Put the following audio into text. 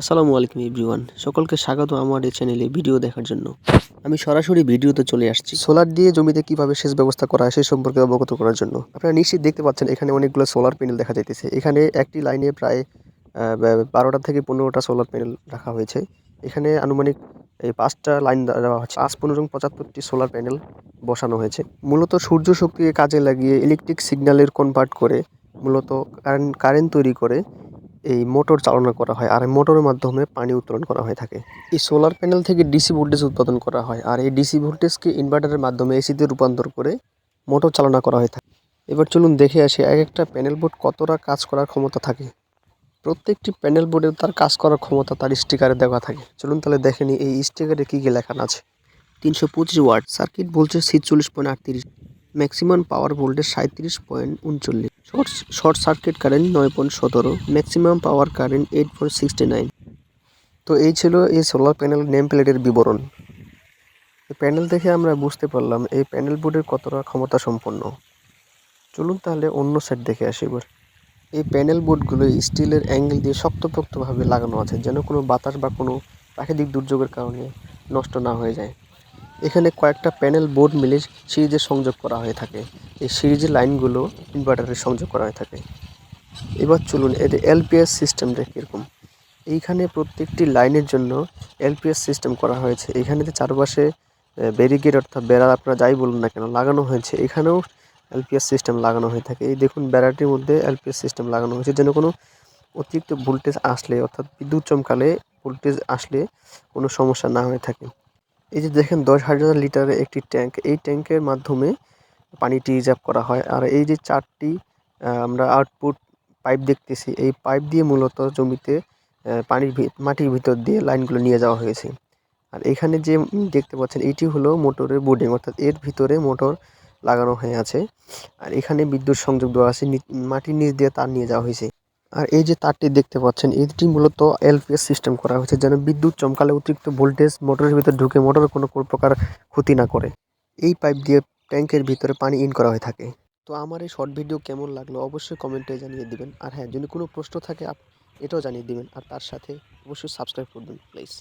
আসসালামু আলাইকুম এভরিওয়ান। সকলকে স্বাগত আমার এই চ্যানেলে ভিডিও দেখার জন্য। আমি সরাসরি ভিডিওতে চলে আসছি সোলার দিয়ে জমিতে কীভাবে সেচ ব্যবস্থা করা হয় সেই সম্পর্কে অবগত করার জন্য। আপনারা নিশ্চিত দেখতে পাচ্ছেন, এখানে অনেকগুলো সোলার প্যানেল দেখা যাইতেছে। এখানে একটি লাইনে প্রায় বারোটা থেকে পনেরোটা সোলার প্যানেল রাখা হয়েছে। এখানে আনুমানিক, এই পাঁচটা লাইন দেওয়া হচ্ছে পাঁচ পনেরো পঁচাত্তরটি সোলার প্যানেল বসানো হয়েছে। মূলত সূর্য শক্তিকে কাজে লাগিয়ে ইলেকট্রিক সিগন্যালের কনভার্ট করে, মূলত কারেন্ট কারেন্ট তৈরি করে এই মোটর চালনা করা হয় আর মোটরের মাধ্যমে পানি উত্তোলন করা হয়ে থাকে। এই সোলার প্যানেল থেকে ডিসি ভোল্টেজ উৎপাদন করা হয় আর এই ডিসি ভোল্টেজকে ইনভার্টারের মাধ্যমে এসিতে রূপান্তর করে মোটর চালনা করা হয়ে থাকে। এবার চলুন দেখে আসি এক একটা প্যানেল বোর্ড কতটা কাজ করার ক্ষমতা থাকে। প্রত্যেকটি প্যানেল বোর্ডে তার কাজ করার ক্ষমতা তার স্টিকারে দেওয়া থাকে। চলুন তাহলে দেখে নিই এই স্টিকারে কী কী লেখানো আছে। তিনশো পঁচিশ ওয়াট সার্কিট ভোল্টেজ ছিচল্লিশ পয়েন্ট আটত্রিশ ম্যাক্সিমাম পাওয়ার ভোল্টেজ সাঁত্রিশ পয়েন্ট উনচল্লিশ। শর্ট শর্ট সার্কিট কারেন্ট নয় পয়েন্ট সতেরো maximum power current eight point sixty nine তো এই ছিল এই সোলার প্যানেল নেম প্লেটের বিবরণ। প্যানেল দেখে আমরা বুঝতে পারলাম এই প্যানেল বোর্ডের কতটা ক্ষমতা সম্পন্ন চলুন তাহলে অন্য সাইড দেখে আসি এবার। এই প্যানেল বোর্ডগুলো স্টিলের অ্যাঙ্গেল দিয়ে শক্তপোক্তভাবে লাগানো আছে, যেন কোনো বাতাস বা কোনো প্রাকৃতিক দুর্যোগের কারণে নষ্ট না হয়ে যায়। এখানে কয়েকটা প্যানেল বোর্ড মিলে সিরিজে সংযোগ করা হয়ে থাকে। এই সিরিজের লাইনগুলো ইনভার্টারে সংযোগ করা হয়ে থাকে। এবার চলুন, এর এলপিএস সিস্টেমটা কীরকম? এইখানে প্রত্যেকটি লাইনের জন্য এলপিএস সিস্টেম করা হয়েছে। এখানে যে চারপাশে ব্যারিকেড অর্থাৎ বেড়া আপনারা যাই বলুন না কেন, লাগানো হয়েছে। এখানেও এলপিএস সিস্টেম লাগানো হয়ে থাকে। এই দেখুন বেড়াটির মধ্যে এলপিএস সিস্টেম লাগানো হয়েছে। যেন কোনো অতিরিক্ত ভোল্টেজ আসলে, অর্থাৎ বিদ্যুৎ চমকালে ভোল্টেজ আসলে কোনো সমস্যা না হয়ে থাকে। এই যে দেখেন দশ হাজার লিটারের একটি ট্যাঙ্ক, এই ট্যাঙ্কের মাধ্যমে পানিটি রিজার্ভ করা হয়। আর এই যে চারটি আমরা আউটপুট পাইপ দেখতেছি, এই পাইপ দিয়ে মূলত জমিতে পানির মাটির ভিতর দিয়ে লাইনগুলো নিয়ে যাওয়া হয়েছে। আর এখানে যে দেখতে পাচ্ছেন, এটি হলো মোটরের বোর্ডিং, অর্থাৎ এর ভিতরে মোটর লাগানো হয়ে আছে। আর এখানে বিদ্যুৎ সংযোগ দেওয়া আছে মাটির নিচ দিয়ে তার নিয়ে যাওয়া হয়েছে। আর এই যে তারটি দেখতে পাচ্ছেন, এটি মূলত এলপিএস সিস্টেম করা হয়েছে যেন বিদ্যুৎ চমকালে অতিরিক্ত ভোল্টেজ মোটরের ভিতরে ঢুকে মোটরের কোনো প্রকার ক্ষতি না করে। এই পাইপ দিয়ে ট্যাঙ্কের ভিতরে পানি ইন করা হয়ে থাকে। তো আমার এই শর্ট ভিডিও কেমন লাগল অবশ্যই কমেন্টে জানিয়ে দিবেন। আর হ্যাঁ যদি কোনো প্রশ্ন থাকে এটাও জানিয়ে দিবেন। আর তার সাথে অবশ্যই সাবস্ক্রাইব করবেন প্লিজ